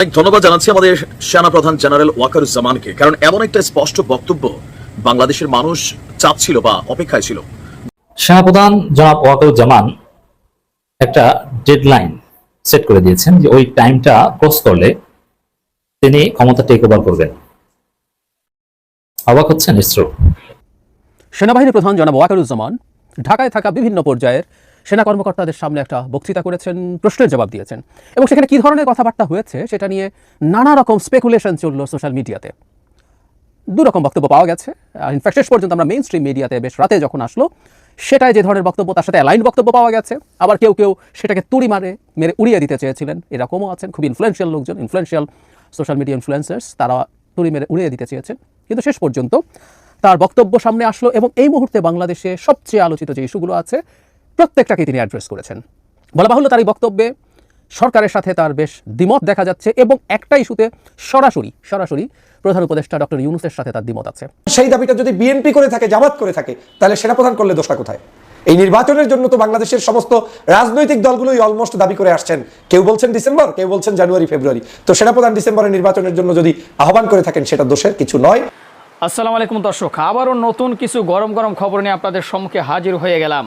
অনেক ধন্যবাদ জানাচ্ছি আমাদের সেনাপ্রধান জেনারেল ওয়াকারুজ্জামানকে কারণ এমন একটা স্পষ্ট বক্তব্য বাংলাদেশের মানুষ চাচ্ছিল বা অপেক্ষায় ছিল। সেনাপ্রধান জনাব ওয়াকারুজ্জামান একটা ডেডলাইন সেট করে দিয়েছেন যে ওই টাইমটা ক্রস করলে তিনি ক্ষমতা টেক ওভার করবেন। অবাক হচ্ছেন ইসরো। সেনাবাহিনী প্রধান জনাব ওয়াকারুজ্জামান ঢাকায় থাকা বিভিন্ন পর্যায়ের সেনা কর্মকর্তাদের সামনে একটা বক্তৃতা করেছেন, প্রশ্নের জবাব দিয়েছেন। এবং সেখানে কী ধরনের কথাবার্তা হয়েছে সেটা নিয়ে নানা রকম স্পেকুলেশন চলল সোশ্যাল মিডিয়াতে দু রকম বক্তব্য পাওয়া গেছে। ইনফ্যাক্ট শেষ পর্যন্ত আমরা মেইন স্ট্রিম মিডিয়াতে বেশ রাতে যখন আসলো সেটাই যে ধরনের বক্তব্য, তার সাথে অ্যালাইন বক্তব্য পাওয়া গেছে। আবার কেউ কেউ সেটাকে তুড়ি মারে, মেরে উড়িয়ে দিতে চেয়েছিলেন। এরকমও আছেন খুব ইনফ্লুয়েন্সিয়াল লোকজন ইনফ্লুয়েন্সিয়াল সোশ্যাল মিডিয়া ইনফ্লুয়েন্সার্স তারা তুড়ি মেরে উড়িয়ে দিতে চেয়েছেন। কিন্তু শেষ পর্যন্ত তার বক্তব্য সামনে আসলো এবং এই মুহূর্তে বাংলাদেশে সবচেয়ে আলোচিত যে ইস্যুগুলো আছে প্রত্যেকটাকেই তিনি অ্যাড্রেস করেছেন। বলা বাহুল্য তার এই বক্তব্যে সরকারের সাথে তার বেশ দ্বিমত দেখা যাচ্ছে এবং একটা ইস্যুতে সরাসরি সরাসরি প্রধান উপদেষ্টা ডক্টর ইউনুসের সাথে তার দ্বিমত আছে। সেই দাবিটা যদি বিএনপি করে থাকে জামাত করে থাকে তাহলে সেনাপ্রধান করলে দোষটা কোথায়? এই নির্বাচনের জন্য তো বাংলাদেশের সমস্ত রাজনৈতিক দলগুলোই অলমোস্ট দাবি করে আসছেন। কেউ বলছেন ডিসেম্বর কেউ বলছেন জানুয়ারি ফেব্রুয়ারি। তো সেনাপ্রধান ডিসেম্বরের নির্বাচনের জন্য যদি আহ্বান করে থাকেন সেটা দোষের কিছু নয়। আসসালামু আলাইকুম দর্শক আবারও নতুন কিছু গরম গরম খবর নিয়ে আপনাদের সম্মুখে হাজির হয়ে গেলাম।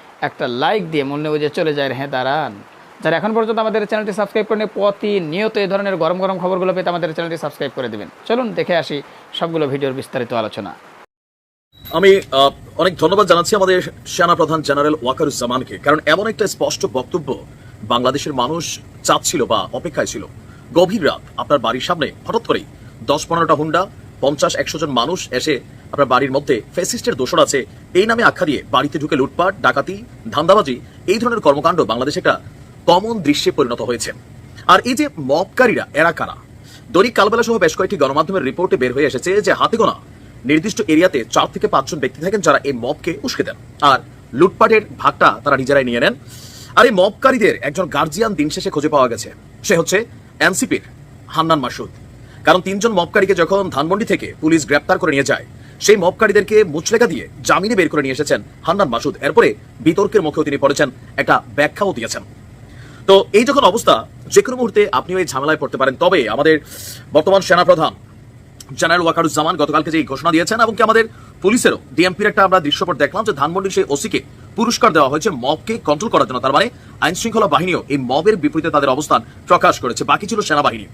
একটা লাইক দিয়ে মূল্য বুঝে চলে যায় হ্যাঁ দাঁড়ান। যারা এখন পর্যন্ত আমাদের চ্যানেলটি সাবস্ক্রাইব করেন প্রতিনিয়ত এই ধরনের গরম গরম খবরগুলো পেতে আমাদের চ্যানেলটি সাবস্ক্রাইব করে দেবেন। চলুন, দেখে আসি সবগুলো ভিডিওর বিস্তারিত আলোচনা। আমি অনেক ধন্যবাদ জানাচ্ছি আমাদের সেনাপ্রধান জেনারেল ওয়াকারুজ্জামানকে, কারণ এমন একটা স্পষ্ট বক্তব্য বাংলাদেশের মানুষ চাচ্ছিল বা অপেক্ষায় ছিল। গভীর রাত, আপনার বাড়ির সামনে হঠাৎ করেই দশ পনেরোটা হুন্ডা, পঞ্চাশ, একশো জন মানুষ এসে আপনার বাড়ির মধ্যে ফেসিস্টের দোষর আছে। এই নামে আখ্যা দিয়ে বাড়িতে ঢুকে লুটপাট, ডাকাতি, ধান্দাবাজি এই ধরনের কর্মকাণ্ড বাংলাদেশে একটা কমন দৃশ্যে পরিণত হয়েছে। আর এই যে মবকারীরা এরা কারা? দৈনিক কালবেলা সহ বেশ কয়েকটি গণমাধ্যমের রিপোর্টে বের হয়ে এসেছে যে হাতে গোনা নির্দিষ্ট এরিয়াতে চার থেকে পাঁচজন ব্যক্তি থাকেন যারা এই মবকে উস্কে দেন। আর লুটপাটের ভাগটা তারা নিজেরাই নিয়ে নেন। আর এই মবকারীদের একজন গার্জিয়ান দিন শেষে খুঁজে পাওয়া গেছে। সে হচ্ছে এনসিপির হান্নান মাসুদ। কারণ তিনজন মবকারীকে যখন ধানমন্ডি থেকে পুলিশ গ্রেপ্তার করে নিয়ে যায় সেই মবকারীদেরকে মুচলেখা দিয়ে জামিনে বের করে নিয়ে এসেছেন হান্নান মাসুদ। এরপরে বিতর্কের মুখেও তিনি পড়েছেন, একটা ব্যাখ্যাও দিয়েছেন। তো এই যখন অবস্থা, যে কোনো মুহূর্তে আপনিও এই ঝামেলায় পড়তে পারেন। তবে আমাদের বর্তমান সেনাপ্রধান জেনারেল ওয়াকারুজ্জামান গতকালকে যে ঘোষণা দিয়েছেন এবং কি আমাদের পুলিশেরও ডিএমপির একটা আমরা দৃশ্যপট দেখলাম যে ধানমন্ডির সেই ওসিকে পুরস্কার দেওয়া হয়েছে মবকে কন্ট্রোল করার জন্য। তার মানে আইন শৃঙ্খলা বাহিনীও এই মবের বিপরীতে তাদের অবস্থান প্রকাশ করেছে। বাকি ছিল সেনাবাহিনী।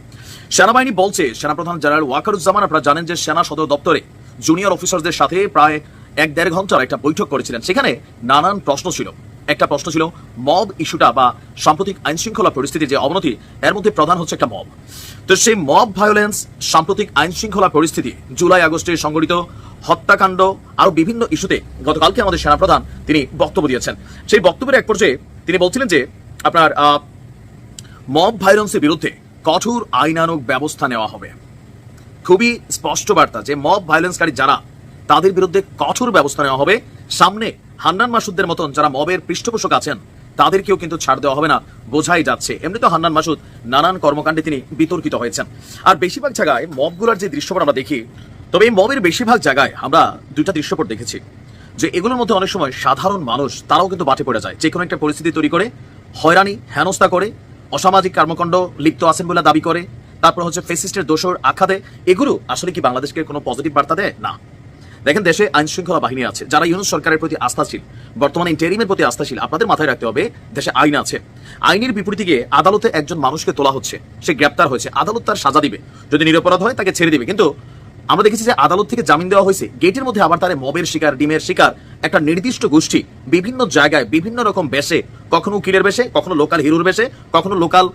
সেনাবাহিনী বলছে, সেনাপ্রধান জেনারেল ওয়াকারুজ্জামান, আপনারা জানেন যে সেনা সদর দপ্তরে জুনিয়র অফিসারদের সাথে প্রায় এক দেড় ঘণ্টার একটা বৈঠক করেছিলেন। সেখানে নানান প্রশ্ন ছিল। একটা প্রশ্ন ছিল মব ইস্যুটা বা সাম্প্রতিক আইন শৃঙ্খলা পরিস্থিতির যে অবনতি, এর মধ্যে প্রধান হচ্ছে একটা মব তো সেই মব ভায়োলেন্স সাম্প্রতিক আইন শৃঙ্খলা পরিস্থিতি, জুলাই, আগস্টে সংঘটিত হত্যাকাণ্ড আরও বিভিন্ন ইস্যুতে গতকালকে আমাদের সেনাপ্রধান তিনি বক্তব্য দিয়েছেন। সেই বক্তব্যের এক পর্যায়ে তিনি বলছিলেন যে, আপনার মব ভায়োলেন্সের বিরুদ্ধে কঠোর আইনানুগ ব্যবস্থা নেওয়া হবে। খুবই স্পষ্ট বার্তা যে মব ভায়োলেন্সকারী যারা, তাদের বিরুদ্ধে কঠোর ব্যবস্থা নেওয়া হবে। সামনে হান্নান মাসুদদের মতন যারা মবের পৃষ্ঠপোষক আছেন, তাদেরকেও কিন্তু ছাড় দেওয়া হবে না, বোঝাই যাচ্ছে। এমনি তো হান্নান মাসুদ নানান কর্মকাণ্ডে তিনি বিতর্কিত হয়েছেন। আর বেশিরভাগ জায়গায় মবগুলোর যে দৃশ্যপট আমরা দেখি, তবে এই মবের বেশিরভাগ জায়গায় আমরা দুইটা দৃশ্যপট দেখেছি, যে এগুলোর মধ্যে অনেক সময় সাধারণ মানুষ, তারাও কিন্তু বাটে পড়ে যায়। যে কোনো একটা পরিস্থিতি তৈরি করে, হয়রানি, হেনস্থা করে, অসামাজিক কর্মকাণ্ড লিপ্ত আছেন বলে দাবি করে তারপর হচ্ছে ফেসিস্টের দোষর আখ্যা দেয় এগুলো আসলে কি বাংলাদেশকে কোনো পজিটিভ বার্তা দেয়? না। দেখেন, দেশে আইন শৃঙ্খলা বাহিনী আছে, যারা ইউনুস সরকারের প্রতি আস্থাশীল, বর্তমানে ইন্টেরিমের প্রতি আস্থাশীল। আপনাদের মাথায় রাখতে হবে, দেশে আইন আছে। আইনের বিপরীতে গিয়ে আদালতে একজন মানুষকে তোলা হচ্ছে, সে গ্রেপ্তার হয়েছে। আদালত তার সাজা দিবে। যদি নিরপরাধ হয়, তাকে ছেড়ে দিবে। কিন্তু আমরা দেখেছি যে আদালত থেকে জামিন দেওয়া হয়েছে। গেটের মধ্যে আবার তার মবের শিকার, ডিমের শিকার, একটা নির্দিষ্ট গোষ্ঠী, বিভিন্ন জায়গায়, বিভিন্ন রকম বেশে, কখনো উকিলের বেশে, কখনো লোকাল হিরোর বেশে, কখনো লোকাল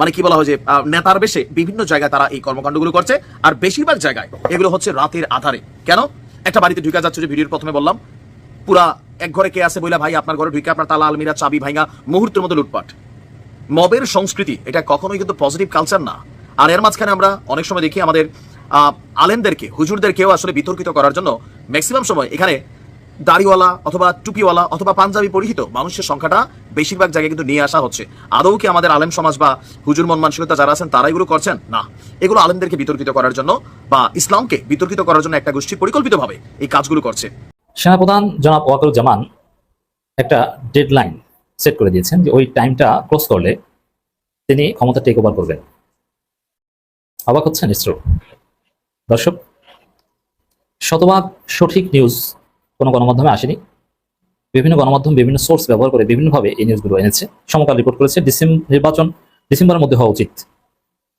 মানে কি বলা হয় যে নেতার বেশে বিভিন্ন জায়গায় তারা এই কর্মকাণ্ডগুলো করছে, আর বেশিরভাগ জায়গায় এগুলো হচ্ছে রাতের আধারে। কেন? একটা বাড়িতে ঢুকে যাচ্ছে যে ভিডিওর প্রথমে বললাম, পুরা এক ঘরে কে আছে বলে ভাই, আপনার ঘরে ঢুকে আপনার তালা, আলমিরা, চাবি ভাঙা মুহূর্তের মতো লুটপাট। মবের সংস্কৃতি, এটা কখনোই কিন্তু পজিটিভ কালচার না। আর এর মাঝখানে আমরা অনেক সময় দেখি আমাদের আলেমদেরকে, হুজুরদেরকেও আসলে বিতর্কিত করার জন্য ম্যাক্সিমাম সময় এখানে দাড়িওয়ালা অথবা টুপিওয়ালা অথবা পাঞ্জাবি পরিহিত মানুষের সংখ্যাটা বেশিরভাগ জায়গায় কিন্তু নিয়ে আসা হচ্ছে। আদৌ কি আমাদের আলেম সমাজ বা হুজুর মন মানসিকতা যারা আছেন তারা এগুলো করছেন? না। এগুলো আলেমদেরকে বিতর্কিত করার জন্য বা ইসলামকে বিতর্কিত করার জন্য একটা গোষ্ঠী পরিকল্পিতভাবে এই কাজগুলো করছে। সেনাপ্রধান জনাব ওয়াকারুজ্জামান একটা ডেডলাইন সেট করে দিয়েছেন যে ওই টাইমটা ক্রস করলে তিনি ক্ষমতা টেক ওভার করবেন। অবাক হচ্ছেন ইসরো। দর্শক, শতভাগ সঠিক নিউজ কোনো গণমাধ্যমে আসেনি। বিভিন্ন গণমাধ্যম, বিভিন্ন সোর্স ব্যবহার করে বিভিন্নভাবে এই নিউজগুলো এনেছে। সমকাল রিপোর্ট করেছে ডিসেম্বর নির্বাচন ডিসেম্বরের মধ্যে হওয়া উচিত।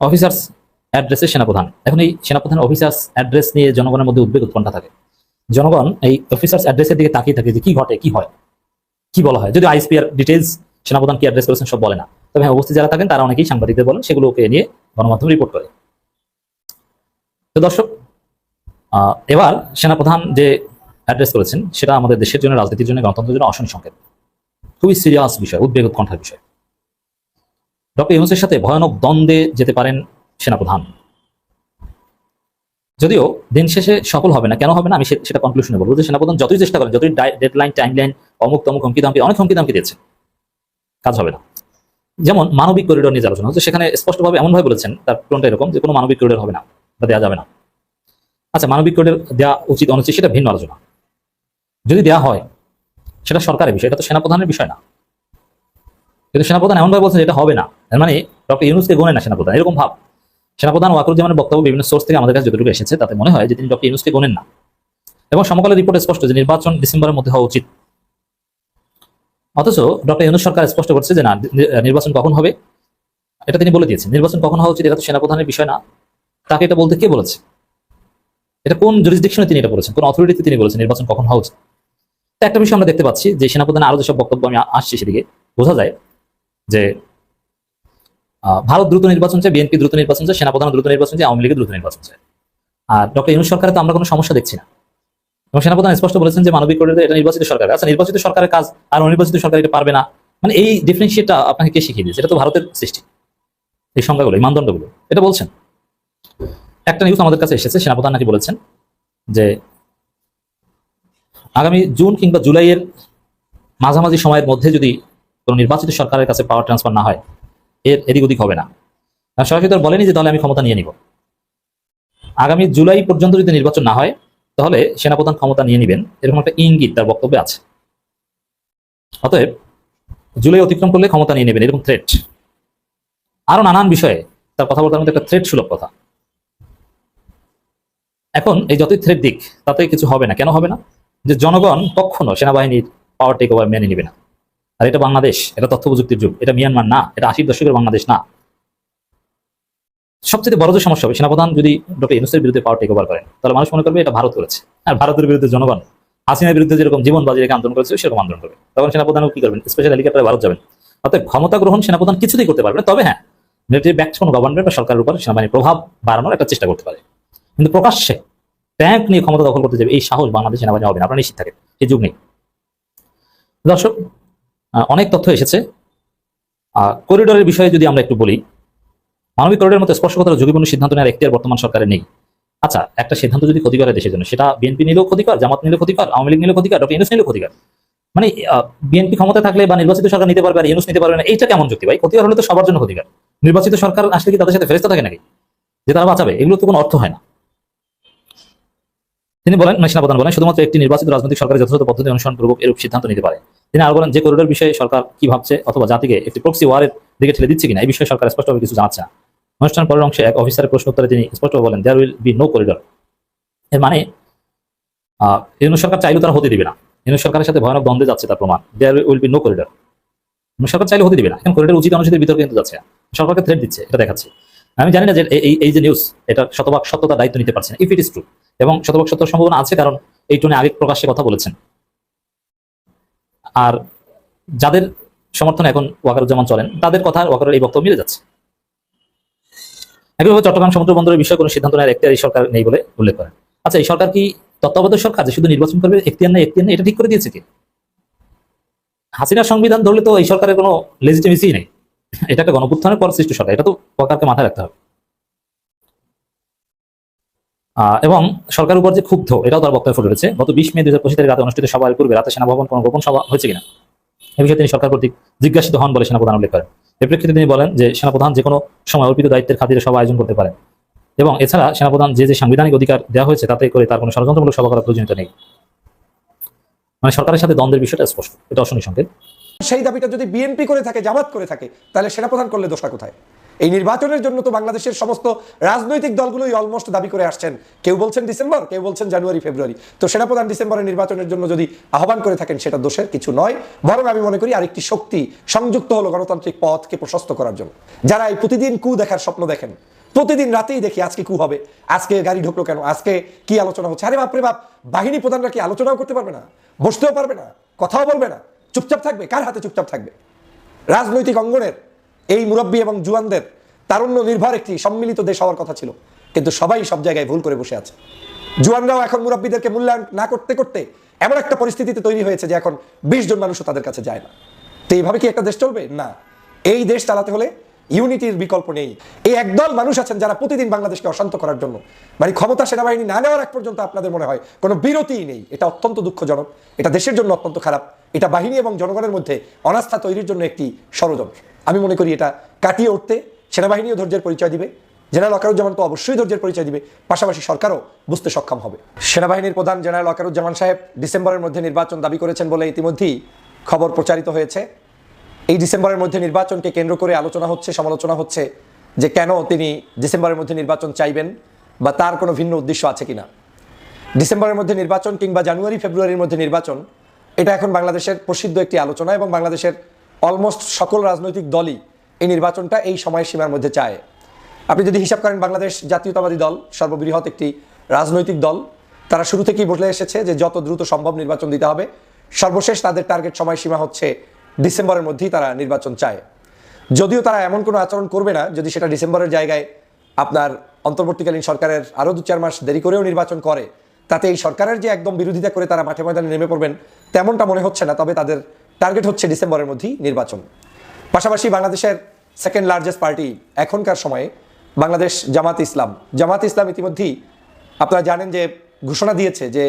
অফিসার্স অ্যাড্রেসে সেনাপ্রধান। এখন এই সেনাপ্রধান অফিসার্স অ্যাড্রেস নিয়ে জনগণের মধ্যে উদ্বেগ উৎকণ্ঠা থাকে। জনগণ এই অফিসার্স অ্যাড্রেসের দিকে তাকিয়ে থাকে যে কি ঘটে, কি হয়, কি বলা হয়। যদি আইসপিআর ডিটেলস সেনাপ্রধান কি অ্যাড্রেস করেছেন সব বলে না। তবে হ্যাঁ উপস্থিত যারা থাকেন, তারা অনেকেই সাংবাদিকদের বলেন, সেগুলোকে নিয়ে গণমাধ্যম রিপোর্ট করে। তো দর্শক এবার সেনাপ্রধান যে অ্যাড্রেস করেছেন, সেটা আমাদের দেশের জন্য, রাজনীতির জন্য, গণতন্ত্রের জন্য অশনি সংকেত। খুবই সিরিয়াস বিষয়, উদ্বেগ উৎকণ্ঠার বিষয়। ডক্টর ইউনুসের সাথে ভয়ানক দ্বন্দ্বে যেতে পারেন সেনাপ্রধান। যদিও দিন শেষে সফল হবে না, কেন হবে না, আমি সেটা কনক্লুশনে বলব যে সেনাপ্রধান যতই চেষ্টা করেন, যতই ডেডলাইন টাইমলাইন অমুক তমুক, হুমকি দামকি, অনেক হুমকি দামকি দিয়েছে কাজ হবে না। যেমন মানবিক করিডোর নিয়ে আলোচনা হচ্ছে, সেখানে স্পষ্টভাবে এমনভাবে বলেছেন, তার টোনটা এরকম যে কোনো মানবিক করিডোর হবে না, বা দেওয়া যাবে না। আচ্ছা মানবিক করিডোর দেওয়া উচিত অনুচিত, সেটা ভিন্ন আলোচনা। যদি দেওয়া হয়, সেটা সরকারের বিষয়, এটা তো সেনাপ্রধানের বিষয় না। কিন্তু সেনাপ্রধান এমনভাবে বলছেন এটা হবে না। মানে ডক্টর ইউনুসকে গোনে না সেনাপ্রধান, এরকম ভাব। সেনাপ্রধান ওয়াকরুজ্জামানের বক্তব্য বিভিন্ন সোর্স থেকে আমাদের কাছে যতটুকু এসেছে, তাতে মনে হয় যে তিনি ডক্টর ইউনুসকে গোনেন না। এবং সমকালের রিপোর্টে স্পষ্ট যে নির্বাচন ডিসেম্বরের মধ্যে হওয়া উচিত। অথচ ডক্টর ইউনুস সরকার স্পষ্ট করছে যে না, নির্বাচন কখন হবে? এটা তিনি বলে দিয়েছেন। নির্বাচন কখন হওয়া উচিত এটা তো সেনাপ্রধানের বিষয় না। তাকে এটা বলতে কে বলেছে? এটা কোন জুরিসডিকশনে তিনি এটা বলেছেন? কোন অথরিটিতে তিনি বলেছেন নির্বাচন কখন হওয়া উচিত? তো একটা বিষয় আমরা দেখতে পাচ্ছি যে সেনাপ্রধান আরও যেসব বক্তব্য আমি আসছি সেদিকে বোঝা যায় যে ভারত দ্রুত নির্বাচন চায়, বিএনপি দ্রুত নির্বাচন চায় সেনাপ্রধান দ্রুত নির্বাচন চায়, আওয়ামী লীগের দ্রুত নির্বাচন চায়। আর ডক্টর ইউনুস সরকারে তো আমরা কোনো সমস্যা দেখছি না। এবং সেনাপ্রধান স্পষ্ট বলেছেন যে মানবিক করিডোরে এটা নির্বাচিত সরকার। আচ্ছা নির্বাচিত সরকারের কাজ আর অনির্বাচিত সরকার এটা পারবে না। মানে এই ডিফারেন্সিয়েটটা আপনাকে কে শিখিয়ে দিয়েছে? এটা তো ভারতের সৃষ্টি। এই সংজ্ঞাগুলো, এই মানদণ্ডগুলো। এটা বলছেন। একটা নিউজ আমাদের কাছে এসেছে, সেনাপ্রধান নাকি বলেছেন যে আগামী জুন কিংবা জুলাইয়ের মাঝামাঝি সময়ের মধ্যে যদি কোনো নির্বাচিত সরকারের কাছে পাওয়ার ট্রান্সফার না হয়, এর এদিক ওদিক হবে না। সরাসরি আর বলেনি যে তাহলে আমি ক্ষমতা নিয়ে নিব। আগামী জুলাই পর্যন্ত যদি নির্বাচন না হয়, তাহলে সেনাপ্রধান ক্ষমতা নিয়ে নেবেন, এরকম একটা ইঙ্গিত তার বক্তব্যে আছে। অতএব জুলাই অতিক্রম করলে ক্ষমতা নিয়ে নেবেন, এরকম থ্রেট আরও নানান বিষয়ে তার কথাবার্তার মধ্যে একটা থ্রেট সুলভ কথা। এখন এই যতই থ্রেট দিক, তাতে কিছু হবে না। কেন হবে না? যে জনগণ কখনো সেনাবাহিনীর পাওয়ার টেক ওভার মেনে নিবে না। আর এটা বাংলাদেশ, এটা তথ্য প্রযুক্তির যুগ, এটা মিয়ানমার না, এটা আশির দশকের বাংলাদেশ না। সবচেয়ে বড় যে সমস্যা হবে, সেনাপ্রধান যদি ডক্টর ইউনুসের বিরুদ্ধে পাওয়ার টেক ওভার করেন, তাহলে মানুষ মনে করবে এটা ভারত করেছে। আর ভারতের বিরুদ্ধে জনগণ, হাসিনার বিরুদ্ধে যেরকম জীবন বাজি রেখে আন্দোলন করেছে সেরকম আন্দোলন করবে। তখন সেনাপ্রধান কি করবেন? স্পেশাল হেলিকপ্টারে ভারত যাবেন। অর্থাৎ ক্ষমতা গ্রহণ সেনাপ্রধান কিছুতেই করতে পারবে তবে হ্যাঁ মিলিটারি ব্যাক্ট কোনো গভর্নমেন্ট বা সরকারের উপর সেনাবাহিনীর প্রভাব বাড়ানোর একটা চেষ্টা করতে পারে। কিন্তু প্রকাশ্যে ট্যাঙ্ক নিয়ে ক্ষমতা দখল করতে যাবে, এই সাহস বাংলাদেশ সেনাবাহিনী হবে না। আপনারা নিশ্চিত থাকেন এই যুগ নেই। দর্শক অনেক তথ্য এসেছে। করিডোরের বিষয়ে যদি আমরা একটু বলি, মানবিক করিডোরের মতো স্পর্শকতার ঝুঁকিপূর্ণ সিদ্ধান্ত নেওয়ার এখতিয়ার বর্তমান সরকারের নেই। আচ্ছা একটা সিদ্ধান্ত যদি ক্ষতিকর হয় দেশের জন্য, সেটা বিএনপি নিলেও ক্ষতিকর, জামাত নিলেও ক্ষতিকর, আওয়ামী লীগ নিলেও ক্ষতিকর, ডক্টর ইউনুস নিলেও ক্ষতিকর। মানে বিএনপি ক্ষমতা থাকলে বা নির্বাচিত সরকার নিতে পারবে আর ইউনুস নিতে পারবে না, এইটা কেমন যুক্তি ভাই? ক্ষতিকর হলে তো সবার জন্য ক্ষতিকর। নির্বাচিত সরকার আসলে কি তাদের সাথে ফেরেস্তা থাকে নাকি? যে তারা বাঁচাবে এগুলো তো কোনো অর্থ হয় না। তিনি বলেন মানে সেনাপ্রধান বলেন, শুধুমাত্র একটি নির্বাচিত রাজনৈতিক সরকারের যথাযথ পদ্ধতি অনুসরণ পূর্বক এরূপ সিদ্ধান্ত নিতে পারে। তিনি আরও বলেন, যে করিডোর বিষয়ে সরকার কি ভাবছে অথবা জাতিকে একটি প্রক্সি ওয়ারের দিকে ঠেলে দিচ্ছে কিনা, এই বিষয়ে সরকার স্পষ্টভাবে কিছু জানাচ্ছে অনুষ্ঠান পরের অংশে এক অফিসারের প্রশ্ন উত্তরে তিনি স্পষ্টভাবে বলেন there will be no corridor এর মানে আহ ইউনুস সরকার চাইলেও তারা হতে দিবে না। ইউনুস সরকারের সাথে ভয়ানক দ্বন্দ্বে যাচ্ছে তার প্রমাণ। There will be no corridor সরকার চাইলে হতে দিবে না। এখন করিডোর উচিত অনুচিতের বিতর্ক কিন্তু যাচ্ছে। সরকারকে থ্রেট দিচ্ছে, এটা দেখাচ্ছে। আমি জানি না যে এই যে নিউজ এটা শতভাগ সত্যতা দায়িত্ব নিতে পারছে না। ইফ ইট ইস ট্রু এবং শতভাগ সত্য সম্ভাবনা আছে, কারণ এই টোনে আগে প্রকাশ্যে কথা বলেছেন। আর যাদের সমর্থনে এখন ওয়াকারুজ্জামান চলেন, তাদের কথা ওয়াকারের এই বক্তব্য মিলে যাচ্ছে। একইভাবে চট্টগ্রাম সমুদ্র বন্দরের বিষয়ে কোনো সিদ্ধান্ত নেওয়ার এখতিয়ার এই সরকার নেই বলে উল্লেখ করেন। আচ্ছা এই সরকার কি তত্ত্বাবধায়ক সরকার যে শুধু নির্বাচন করবে, এখতিয়ার নেই এখতিয়ার নেই, এটা ঠিক করে দিয়েছে কি? হাসিনার সংবিধান ধরলে তো এই সরকারের কোনো লেজিটিমেসি নেই। এটা একটা গণপুত্থানের পর সৃষ্ট সরকার, এটা তো ওয়াকারকে মাথায় রাখতে হবে। এবং সরকারের উপর যে ক্ষুব্ধ, এটাও তার বক্তব্য ফুটে গত বিশ মে দুই হাজার রাতে অনুষ্ঠিত সভার পূর্বে রাতে সেনা ভবন কোনো গোপন সভা হয়েছে কিনা? এ বিষয়ে তিনি সরকার কর্তৃক জিজ্ঞাসিত হন বলে সেনাপ্রধান উল্লেখ করেন। এর প্রেক্ষিতে তিনি বলেন যে, সেনাপ্রধান যে কোনো সময় অর্পিত দায়িত্বের খাতিরে সভা আয়োজন করতে পারেন। এবং এছাড়া সেনাপ্রধান যে যে সাংবিধানিক অধিকার দেওয়া হয়েছে, তাতে করে তার কোনো ষড়যন্ত্রমূলক সভা করার প্রয়োজনীয়তা নেই। মানে সরকারের সাথে দ্বন্দ্বের বিষয়টা স্পষ্ট। এটা অশনি সংকেত। সেই দাবিটা যদি বিএনপি করে থাকে, জামাত করে থাকে, তাহলে সেনাপ্রধান করলে দোষটা কোথায়? এই নির্বাচনের জন্য তো বাংলাদেশের সমস্ত রাজনৈতিক দলগুলোই অলমোস্ট দাবি করে আসছেন। কেউ বলছেন ডিসেম্বর, কেউ বলছেন জানুয়ারি, ফেব্রুয়ারি। তো সেনাপ্রধান ডিসেম্বরের নির্বাচনের জন্য যদি আহ্বান করে থাকেন, সেটা দোষের কিছু নয়। বরং আমি মনে করি আরেকটি শক্তি সংযুক্ত হলো গণতান্ত্রিক পথকে প্রশস্ত করার জন্য। যারা এই প্রতিদিন কু দেখার স্বপ্ন দেখেন, প্রতিদিন রাতেই দেখি আজকে কু হবে, আজকে গাড়ি ঢুকলো কেন, আজকে কি আলোচনা হচ্ছে। আরে বাপরে বাপ, বাহিনী প্রধানরা কি আলোচনাও করতে পারবে না? বসতেও পারবে না, কথাও বলবে না, চুপচাপ থাকবে, কার হাতে চুপচাপ থাকবে? রাজনৈতিক অঙ্গনের এই মুরব্বী এবং জুয়ানদের তারুণ্য নির্ভর একটি সম্মিলিত দেশ হওয়ার কথা ছিল। কিন্তু সবাই সব জায়গায় ভুল করে বসে আছে। জুয়ানরাও এখন মুরব্বীদেরকে মূল্যায়ন না করতে করতে এমন একটা পরিস্থিতিতে তৈরি হয়েছে যে এখন বিশ জন মানুষও তাদের কাছে যায় না। তো এইভাবে কি একটা দেশ চলবে? না। এই দেশ চালাতে হলে ইউনিটির বিকল্প নেই। এই একদল মানুষ আছেন যারা প্রতিদিন বাংলাদেশকে অশান্ত করার জন্য। মানে ক্ষমতা সেনাবাহিনী না নেওয়ার এক পর্যন্ত আপনাদের মনে হয় কোনো বিরতিই নেই। এটা অত্যন্ত দুঃখজনক। এটা দেশের জন্য অত্যন্ত খারাপ। এটা বাহিনী এবং জনগণের মধ্যে অনাস্থা তৈরির জন্য একটি ষড়যন্ত্র। আমি মনে করি এটা কাটিয়ে উঠতে সেনাবাহিনীও ধৈর্যের পরিচয় দিবে। জেনারেল অকারুজ্জামান তো অবশ্যই ধৈর্যের পরিচয় দিবে। পাশাপাশি সরকারও বুঝতে সক্ষম হবে। সেনাবাহিনীর প্রধান জেনারেল অকারুজ্জামান সাহেব ডিসেম্বরের মধ্যে নির্বাচন দাবি করেছেন বলে ইতিমধ্যেই খবর প্রচারিত হয়েছে। এই ডিসেম্বরের মধ্যে নির্বাচনকে কেন্দ্র করে আলোচনা হচ্ছে, সমালোচনা হচ্ছে যে কেন তিনি ডিসেম্বরের মধ্যে নির্বাচন চাইবেন বা তার কোনো ভিন্ন উদ্দেশ্য আছে কিনা। ডিসেম্বরের মধ্যে নির্বাচন কিংবা জানুয়ারি, ফেব্রুয়ারির মধ্যে নির্বাচন, এটা এখন বাংলাদেশের প্রসিদ্ধ একটি আলোচনা এবং বাংলাদেশের অলমোস্ট সকল রাজনৈতিক দলই এই নির্বাচনটা এই সময়সীমার মধ্যে চায়। আপনি যদি হিসাব করেন বাংলাদেশ জাতীয়তাবাদী দল, সর্ববৃহৎ একটি রাজনৈতিক দল, তারা শুরু থেকেই বলে এসেছে যে যত দ্রুত সম্ভব নির্বাচন দিতে হবে। সর্বশেষ তাদের টার্গেট সময়সীমা হচ্ছে ডিসেম্বরের মধ্যেই তারা নির্বাচন চায়। যদিও তারা এমন কোনো আচরণ করবে না, যদি সেটা ডিসেম্বরের জায়গায় আপনার অন্তর্বর্তীকালীন সরকারের আরও দু চার মাস দেরি করেও নির্বাচন করে, তাতে এই সরকারের যে একদম বিরোধিতা করে তারা মাঠে ময়দানে নেমে পড়বেন, তেমনটা মনে হচ্ছে না, তবে তাদের টার্গেট হচ্ছে ডিসেম্বরের মধ্যেই নির্বাচন। পাশাপাশি বাংলাদেশের সেকেন্ড লার্জেস্ট পার্টি এখনকার সময়ে বাংলাদেশ জামাত ইসলাম। জামাত ইসলাম ইতিমধ্যেই আপনারা জানেন যে ঘোষণা দিয়েছে যে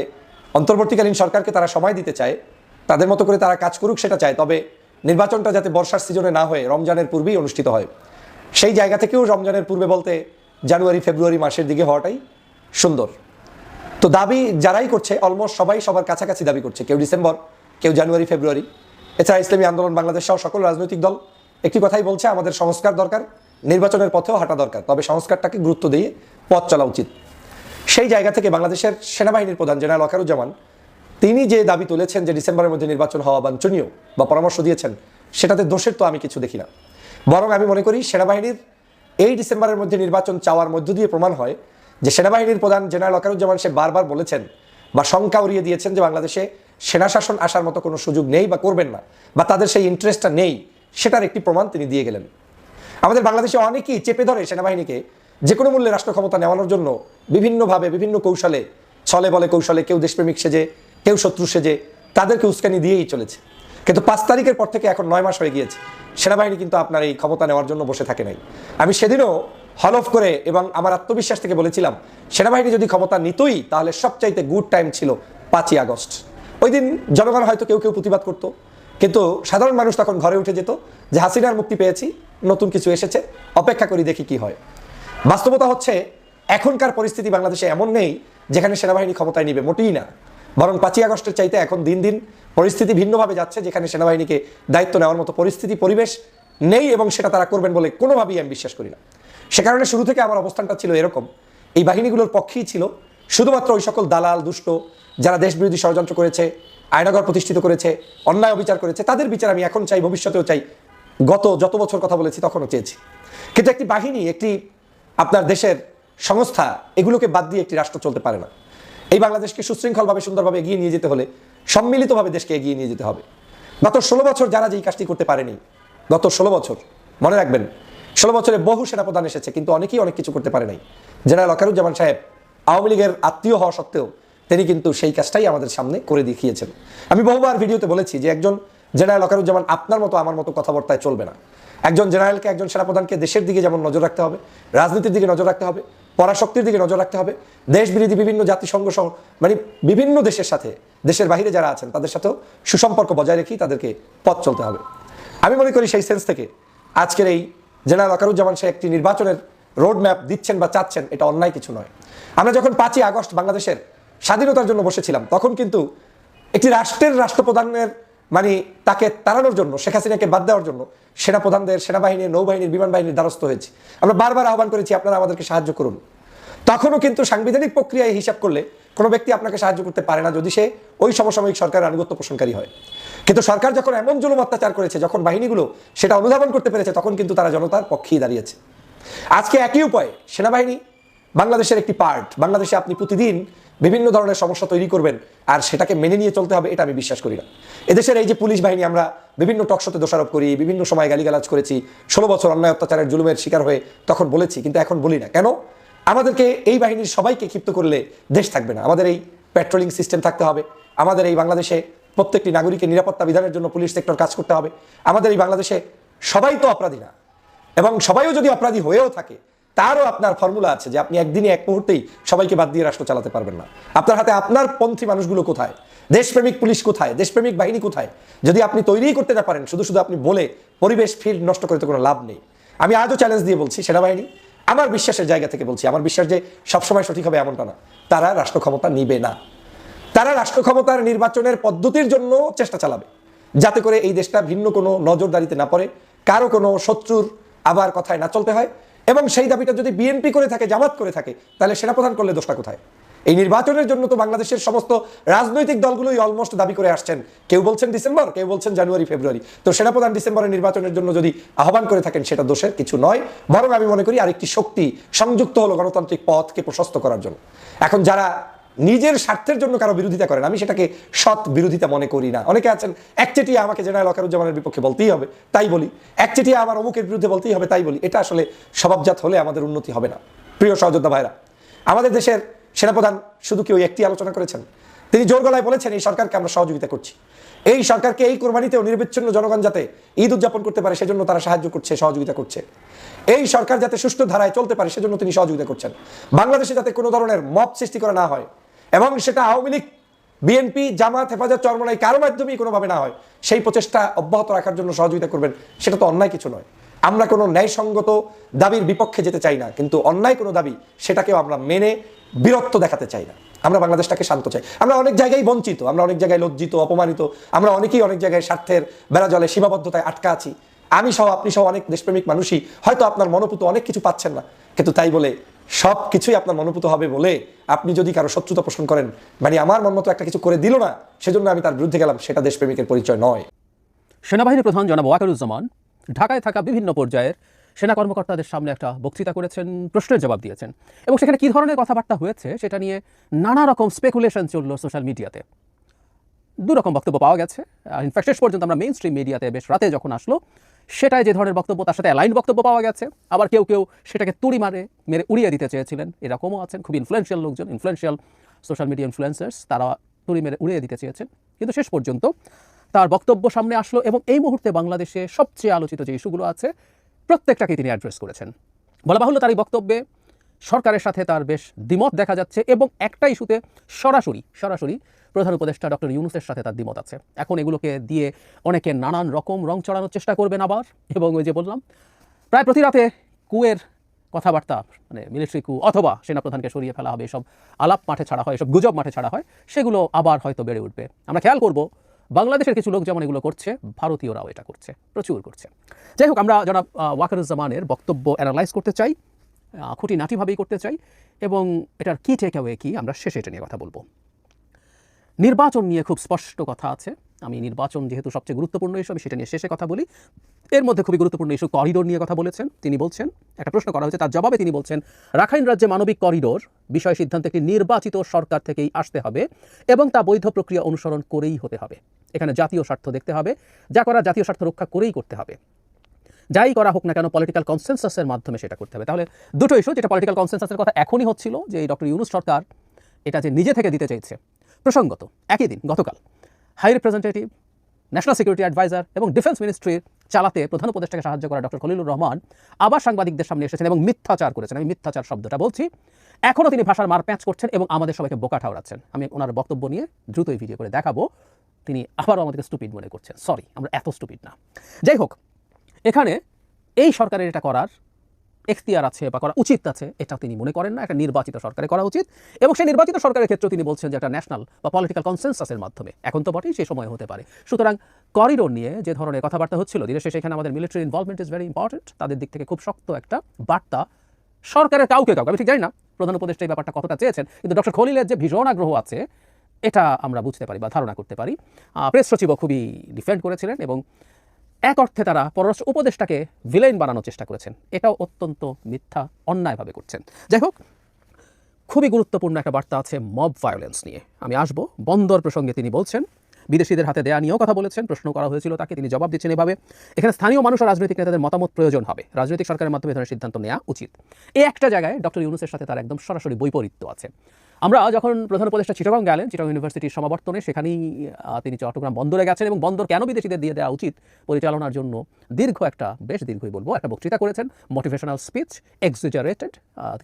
অন্তর্বর্তীকালীন সরকারকে তারা সময় দিতে চায়, তাদের মতো করে তারা কাজ করুক সেটা চায়, তবে নির্বাচনটা যাতে বর্ষার সিজনে না হয়ে রমজানের পূর্বেই অনুষ্ঠিত হয়। সেই জায়গা থেকেও রমজানের পূর্বে বলতে জানুয়ারি, ফেব্রুয়ারি মাসের দিকে হওয়াটাই সুন্দর। তো দাবি যারাই করছে অলমোস্ট সবাই সবার কাছাকাছি দাবি করছে, কেউ ডিসেম্বর, কেউ জানুয়ারি, ফেব্রুয়ারি। এছাড়া ইসলামী আন্দোলন বাংলাদেশ সহ সকল রাজনৈতিক দল একটি কথাই বলছে, আমাদের সংস্কার দরকার, নির্বাচনের পথেও হাঁটা দরকার, তবে সংস্কারটাকে গুরুত্ব দিয়ে পথ চলা উচিত। সেই জায়গা থেকে বাংলাদেশের সেনাবাহিনীর প্রধান জেনারেল ওয়াকারুজ্জামান তিনি যে দাবি তুলেছেন যে ডিসেম্বরের মধ্যে নির্বাচন হওয়া বাঞ্ছনীয় বা পরামর্শ দিয়েছেন, সেটাতে দোষের তো আমি কিছু দেখি না। বরং আমি মনে করি সেনাবাহিনীর এই ডিসেম্বরের মধ্যে নির্বাচন চাওয়ার মধ্য দিয়ে প্রমাণ হয় যে সেনাবাহিনীর প্রধান জেনারেল ওয়াকারুজ্জামান সে বারবার বলেছেন বা শঙ্কা উড়িয়ে দিয়েছেন যে বাংলাদেশে সেনা শাসন আসার মতো কোনো সুযোগ নেই বা করবেন না, বা তাদের সেই ইন্টারেস্টটা নেই, সেটার একটি প্রমাণ তিনি দিয়ে গেলেন। আমাদের বাংলাদেশে অনেকেই চেপে ধরে সেনাবাহিনীকে যে কোনো মূল্যে রাষ্ট্র ক্ষমতা নেওয়ানোর জন্য বিভিন্নভাবে, বিভিন্ন কৌশলে, ছলে বলে কৌশলে কেউ দেশপ্রেমিক সেজে, কেউ শত্রু সেজে তাদেরকে উস্কানি দিয়েই চলেছে। কিন্তু পাঁচ তারিখের পর থেকে এখন নয় মাস হয়ে গিয়েছে, সেনাবাহিনী কিন্তু আপনার এই ক্ষমতা নেওয়ার জন্য বসে থাকে নাই। আমি সেদিনও হলফ করে এবং আমার আত্মবিশ্বাস থেকে বলেছিলাম, সেনাবাহিনী যদি ক্ষমতা নিতই, তাহলে সবচাইতে গুড টাইম ছিল পাঁচই আগস্ট। ওই দিন জনগণ হয়তো কেউ কেউ প্রতিবাদ করতো, কিন্তু সাধারণ মানুষ তখন ঘরে উঠে যেত যে, হাসিনার মুক্তি পেয়েছি, নতুন কিছু এসেছে, অপেক্ষা করি দেখি কি হয়। বাস্তবতা হচ্ছে, এখনকার পরিস্থিতি বাংলাদেশে এমন নেই, যেখানে সেনাবাহিনী ক্ষমতায় নিবে মোটেই না। বরং পাঁচই আগস্টের চাইতে এখন দিন দিন পরিস্থিতি ভিন্নভাবে যাচ্ছে, যেখানে সেনাবাহিনীকে দায়িত্ব নেওয়ার মতো পরিস্থিতি, পরিবেশ নেই এবং সেটা তারা করবেন বলে কোনোভাবেই আমি বিশ্বাস করি না। সে কারণে শুরু থেকে আমার অবস্থানটা ছিল এরকম। এই বাহিনীগুলোর পক্ষেই ছিল। শুধুমাত্র ওই সকল দালাল, দুষ্ট যারা দেশবিরোধী ষড়যন্ত্র করেছে আয়নাগর প্রতিষ্ঠিত করেছে, অন্যায় অবিচার করেছে, তাদের বিচার আমি এখন চাই, ভবিষ্যতেও চাই। গত যত বছর কথা বলেছি, তখনও চেয়েছি। কিন্তু একটি বাহিনী, একটি আপনার দেশের সংস্থা, এগুলোকে বাদ দিয়ে একটি রাষ্ট্র চলতে পারে না। এই বাংলাদেশকে সুশৃঙ্খলভাবে, সুন্দরভাবে এগিয়ে নিয়ে যেতে হলে সম্মিলিতভাবে দেশকে এগিয়ে নিয়ে যেতে হবে। গত ষোলো বছর যারা যেই কাজটি করতে পারেনি, গত ষোলো বছর, মনে রাখবেন ষোলো বছরে বহু সেনাপ্রধান এসেছে, কিন্তু অনেকেই অনেক কিছু করতে পারে নাই। জেনারেল অকারুজ্জামান সাহেব, আওয়ামী লীগের আত্মীয় হওয়া সত্ত্বেও তিনি কিন্তু সেই কাজটাই আমাদের সামনে করে দেখিয়েছেন। আমি বহুবার ভিডিওতে বলেছি যে একজন জেনারেল অকারুজ্জামান আপনার মতো, আমার মতো কথাবার্তায় চলবে না। একজন জেনারেলকে, একজন সেনাপ্রধানকে দেশের দিকে যেমন নজর রাখতে হবে, রাজনীতির দিকে নজর রাখতে হবে, পরাশক্তির দিকে নজর রাখতে হবে দেশ বিরোধী বিভিন্ন জাতিসংঘ সহ মানে বিভিন্ন দেশের সাথে, দেশের বাইরে যারা আছেন, তাদের সাথেও সুসম্পর্ক বজায় রেখেই তাদেরকে পথ চলতে হবে। আমি মনে করি সেই সেন্স থেকে আজকের এই জেনারেল আকারুজ্জামান সে একটি নির্বাচনের রোড ম্যাপ দিচ্ছেন বা চাচ্ছেন, এটা অন্যায় কিছু নয়। আমরা যখন পাঁচই আগস্ট বাংলাদেশের স্বাধীনতার জন্য বসেছিলাম, তখন কিন্তু একটি রাষ্ট্রের রাষ্ট্রপ্রধানের মানে তাকে তাড়ানোর জন্য, শেখ হাসিনাকে বাদ দেওয়ার জন্য সেনাপ্রধানদের, সেনাবাহিনীর, নৌবাহিনীর বিমান বাহিনীর দ্বারস্থ হয়েছে। আমরা বারবার আহ্বান করেছি, আপনারা আমাদেরকে সাহায্য করুন। তখনও কিন্তু সাংবিধানিক প্রক্রিয়ায় হিসাব করলে কোনো ব্যক্তি আপনাকে সাহায্য করতে পারে না যদি সে ওই সমসাময়িক সরকারের আনুগত্য পোষণকারী হয়। কিন্তু সরকার যখন এমন জুলুম অত্যাচার করেছে, যখন বাহিনীগুলো সেটা অনুধাবন করতে পেরেছে, তখন কিন্তু তারা জনতার পক্ষেই দাঁড়িয়েছে। আজকে একই উপায়ে সেনাবাহিনী, বাংলাদেশের একটি পার্ট, বাংলাদেশে আপনি প্রতিদিন বিভিন্ন ধরনের সমস্যা তৈরি করবেন আর সেটাকে মেনে নিয়ে চলতে হবে, এটা আমি বিশ্বাস করি না। এদেশের এই যে পুলিশ বাহিনী, আমরা বিভিন্ন টকশোতে দোষারোপ করি, বিভিন্ন সময় গালিগালাজ করেছি, ষোলো বছর অন্যায় অত্যাচারের জুলুমের শিকার হয়ে তখন বলেছি, কিন্তু এখন বলি না। কেন? আমাদেরকে এই বাহিনীর সবাইকে ক্ষিপ্ত করলে দেশ থাকবে না। আমাদের এই পেট্রোলিং সিস্টেম থাকতে হবে। আমাদের এই বাংলাদেশে প্রত্যেকটি নাগরিকের নিরাপত্তা বিধানের জন্য পুলিশ সেক্টর কাজ করতে হবে। আমাদের এই বাংলাদেশে সবাই তো অপরাধী না। এবং সবাইও যদি অপরাধী হয়েও থাকে, তারও আপনার ফর্মুলা আছে যে আপনি একদিনে এক মুহূর্তেই সবাইকে বাদ দিয়ে রাষ্ট্র চালাতে পারবেন না। আপনার হাতে আপনার পন্থী মানুষগুলো কোথায়? দেশপ্রেমিক পুলিশ কোথায়? দেশপ্রেমিক বাহিনী কোথায়? যদি আপনি তৈরিই করতে না পারেন, শুধু শুধু আপনি বলে পরিবেশ ফিল্ড নষ্ট করতে কোনো লাভ নেই। আমি আজও চ্যালেঞ্জ দিয়ে বলছি, সেনাবাহিনী আমার বিশ্বাসের জায়গা থেকে বলছি, আমার বিশ্বাস যে সবসময় সঠিক হবে এমনটা না। তারা রাষ্ট্র ক্ষমতা নিবে না। তারা রাষ্ট্র ক্ষমতার নির্বাচনের পদ্ধতির জন্য চেষ্টা চালাবে। যাতে করে এই দেশটা ভিন্ন কোনো নজরদারিতে না পড়ে, কারও কোনো শত্রুর আবার কথায় না চলতে হয় এবং সেই দাবিটা যদি বিএনপি করে থাকে, জামাত করে থাকে, তাহলে সেনাপ্রধান করলে দোষটা কোথায়? এই নির্বাচনের জন্য তো বাংলাদেশের সমস্ত রাজনৈতিক দলগুলোই অলমোস্ট দাবি করে আসছেন। কেউ বলছেন ডিসেম্বর, কেউ বলছেন জানুয়ারি, ফেব্রুয়ারি। তো সেনাপ্রধান ডিসেম্বরের নির্বাচনের জন্য যদি আহ্বান করে থাকেন, সেটা দোষের কিছু নয়। বরং আমি মনে করি আরেকটি শক্তি সংযুক্ত হলো গণতান্ত্রিক পথকে প্রশস্ত করার জন্য। এখন যারা নিজের স্বার্থের জন্য কারও বিরোধিতা করেন, আমি সেটাকে সৎ বিরোধিতা মনে করি না। অনেকে আছেন একচেটিয়া আমাকে জেনারেল অকারুজ্জামানের বিপক্ষে বলতেই হবে, তাই বলি। একচেটিয়া আমার অমুকের বিরুদ্ধে বলতেই হবে, তাই বলি। এটা আসলে স্বভাবজাত হলে আমাদের উন্নতি হবে না। প্রিয় সহযোদ্ধা ভাইরা, আমাদের দেশের সেনাপ্রধান শুধু কি ওই একটি আলোচনা করেছেন? তিনি জোর গলায় বলেছেন, এই সরকারকে আমরা সহযোগিতা করছি। এই সরকারকে এই কোরবানিতেও নির্বিচ্ছিন্ন জনগণ যাতে ঈদ উদযাপন করতে পারে, সেজন্য তারা সাহায্য করছে, সহযোগিতা করছে। এই সরকার যাতে সুষ্ঠু ধারায় চলতে পারে, সেজন্য তিনি সহযোগিতা করছেন। বাংলাদেশে যাতে কোনো ধরনের মব সৃষ্টি করা না হয় এবং সেটা আওয়ামী লীগ, বিএনপি, জামাত, হেফাজত চরমনাই কারও মাধ্যমেই কোনোভাবে না হয়, সেই প্রচেষ্টা অব্যাহত রাখার জন্য সহযোগিতা করবেন, সেটা তো অন্যায় কিছু নয়। আমরা কোনো ন্যায়সঙ্গত দাবির বিপক্ষে যেতে চাই না, কিন্তু অন্যায় কোনো দাবি সেটাকেও আমরা মেনে বীরত্ব দেখাতে চাই না। আমরা বাংলাদেশটাকে শান্ত চাই। আমরা অনেক জায়গায় বঞ্চিত, আমরা অনেক জায়গায় লজ্জিত, অপমানিত, আমরা অনেকেই অনেক জায়গায় স্বার্থের বেড়া জলে সীমাবদ্ধতায় আটকা আছি। আমি সহ, আপনি সহ অনেক দেশপ্রেমিক মানুষই, হয়তো আপনার মনোপুত অনেক কিছু পাচ্ছেন না, কিন্তু তাই বলে সব কিছুই আপনার মনোপুত হবে বলে আপনি যদি কারও শত্রুতা পোষণ করেন মানে আমার মন মতো একটা কিছু করে দিল না, সেজন্য আমি তার বিরুদ্ধে গেলাম, সেটা দেশপ্রেমিকের পরিচয় নয়। সেনাবাহিনী প্রধান জনাব ওয়াকারুজ্জামান ঢাকায় থাকা বিভিন্ন পর্যায়ের সেনা কর্মকর্তাদের সামনে একটা বক্তৃতা করেছেন, প্রশ্নের জবাব দিয়েছেন এবং সেখানে কী ধরনের কথাবার্তা হয়েছে সেটা নিয়ে নানা রকম স্পেকুলেশন চলল সোশ্যাল মিডিয়াতে দু রকম বক্তব্য পাওয়া গেছে। ইনফ্যাক্ট শেষ পর্যন্ত আমরা মেইন স্ট্রিম মিডিয়াতে বেশ রাতে যখন আসলো সেটাই যে ধরনের বক্তব্য তার সাথে অ্যালাইন বক্তব্য পাওয়া গেছে। আবার কেউ কেউ সেটাকে তুড়ি মারে, মেরে উড়িয়ে দিতে চেয়েছিলেন। এরকমও আছেন খুব ইনফ্লুয়েন্সিয়াল লোকজন ইনফ্লুয়েন্সিয়াল সোশ্যাল মিডিয়া ইনফ্লুয়েন্সার্স তারা তুড়ি মেরে উড়িয়ে দিতে চেয়েছেন। কিন্তু শেষ পর্যন্ত তার বক্তব্য সামনে আসলো এবং এই মুহূর্তে বাংলাদেশে সবচেয়ে আলোচিত যে ইস্যুগুলো আছে, প্রত্যেকটাকেই তিনি অ্যাড্রেস করেছেন। বলা বাহুল্য তার এই বক্তব্যে সরকারের সাথে তার বেশ দ্বিমত দেখা যাচ্ছে এবং একটা ইস্যুতে সরাসরি সরাসরি প্রধান উপদেষ্টা ডক্টর ইউনুসের সাথে তার দ্বিমত আছে। এখন এগুলোকে দিয়ে অনেকে নানান রকম রং চড়ানোর চেষ্টা করবেন আবার, এবং ওই যে বললাম, প্রায় প্রতি রাতে কুয়ের কথাবার্তা মানে মিলিটারি কু অথবা সেনাপ্রধানকে সরিয়ে ফেলা হবে, এসব আলাপ মাঠে ছাড়া হয়, এসব গুজব মাঠে ছাড়া হয়, সেগুলো আবার হয়তো বেড়ে উঠবে। আমরা খেয়াল করব বাংলাদেশের কিছু লোক যেমন এগুলো করছে, ভারতীয়রাও এটা করছে, প্রচুর করছে। যাই হোক, আমরা যারা ওয়াকারুজ্জামানের বক্তব্য অ্যানালাইজ করতে চাই খুঁটিনাটিভাবেই করতে চাই এবং এটার কী টেক অ্যাওয়ে কি, আমরা শেষে এটা নিয়ে কথা বলব। নির্বাচন নিয়ে খুব স্পষ্ট কথা আছে। আমি নির্বাচন যেহেতু সবচেয়ে গুরুত্বপূর্ণ ইস্যু আমি সেটা নিয়ে শেষে কথা বলি। এর মধ্যে খুবই গুরুত্বপূর্ণ ইস্যু করিডোর নিয়ে কথা বলেছেন। তিনি বলছেন, একটা প্রশ্ন করা হয়েছে, তার জবাবে তিনি বলছেন, রাখাইন রাজ্যে মানবিক করিডোর বিষয় সিদ্ধান্ত একটি নির্বাচিত সরকার থেকেই আসতে হবে এবং তা বৈধ প্রক্রিয়া অনুসরণ করেই হতে হবে। এখানে জাতীয় স্বার্থ দেখতে হবে। যা করা জাতীয় স্বার্থ রক্ষা করেই করতে হবে। যাই করা হোক না কেন পলিটিক্যাল কনসেনসাসের মাধ্যমে সেটা করতে হবে। তাহলে দুটো ইস্যু যেটা পলিটিক্যাল কনসেনসাসের কথা এখনই হচ্ছিল, যে এই ডক্টর ইউনুস সরকার এটা যে নিজে থেকে দিতে চাইছে প্রসঙ্গত, একই দিন গতকাল high representative national security adviser এবং ডিফেন্স মিনিস্ট্রির চালাতে প্রধান উপদেষ্টাকে সাহায্য করা ডক্টর খলিলুর রহমান আবার সাংবাদিকদের সামনে এসেছেন এবং মিথ্যাচার করেছেন। আমি মিথ্যাচার শব্দটা বলছি। এখনও তিনি ভাষার মার প্যাঁচ করছেন এবং আমাদের সবাইকে বোকা ঠাউরাচ্ছেন আমি ওনার বক্তব্য নিয়ে দ্রুতই ভিডিও করে দেখাবো। তিনি আবারও আমাদেরকে স্টুপিড মনে করছেন। সরি আমরা এত স্টুপিড না। যাই হোক, এখানে এই সরকারের এটা করার এখতিয়ার আছে বা করা উচিত আছে, এটা তিনি মনে করেন না। একটা নির্বাচিত সরকারে করা উচিত। এবং সেই নির্বাচিত সরকারের ক্ষেত্রে তিনি বলছেন যে একটা ন্যাশনাল বা পলিটিক্যাল কনসেন্সাসের মাধ্যমে। এখন তো বটেই সেই সময় হতে পারে। সুতরাং করিডোর নিয়ে যে ধরনের কথাবার্তা হচ্ছিল, দিনের শেষে এখানে আমাদের military involvement is very important তাদের দিক থেকে খুব শক্ত একটা বার্তা সরকারের কাউকে কাউকে, আমি ঠিক জানি না প্রধান উপদেষ্টা এই ব্যাপারটা কতটা চেয়েছেন, কিন্তু ডক্টর খলিলের যে ভীষণ আগ্রহ আছে এটা আমরা বুঝতে পারি বা ধারণা করতে পারি। প্রেস সচিবও খুবই ডিফেন্ড করেছিলেন এবং এক অর্থে তারা পররাষ্ট্র উপদেষ্টাকে ভিলেন বানানোর চেষ্টা করেছেন। এটাও অত্যন্ত মিথ্যা, অন্যায়ভাবে করছেন। যাই হোক, খুবই গুরুত্বপূর্ণ একটা বার্তা আছে মব ভায়োলেন্স নিয়ে। আমি আসব, বন্দর প্রসঙ্গে তিনি বলছেন, বিদেশিদের হাতে দেয়া নিয়েও কথা বলেছেন, প্রশ্ন করা হয়েছিল তাকে, তিনি জবাব দিচ্ছেন এভাবে। এখানে স্থানীয় মানুষ ও রাজনৈতিক নেতাদের মতামত প্রয়োজন হবে। রাজনৈতিক সরকারের মাধ্যমে ধরনের সিদ্ধান্ত নেওয়া উচিত। এই একটা জায়গায় ডক্টর ইউনুসের সাথে তার একদম সরাসরি বৈপরীত্য আছে। আমরা যখন প্রধান উপদেষ্টা চিটাগং গেলেন, চিটাগং ইউনিভার্সিটির সমাবর্তনে, সেখানেই তিনি চট্টগ্রাম বন্দরে গেছেন এবং বন্দর কেন বিদেশিদের দিয়ে দেওয়া উচিত পরিচালনার জন্য দীর্ঘ একটা, বেশ দীর্ঘই বলব, একটা বক্তৃতা করেছেন। মোটিভেশনাল স্পিচ এক্সিজারেটেড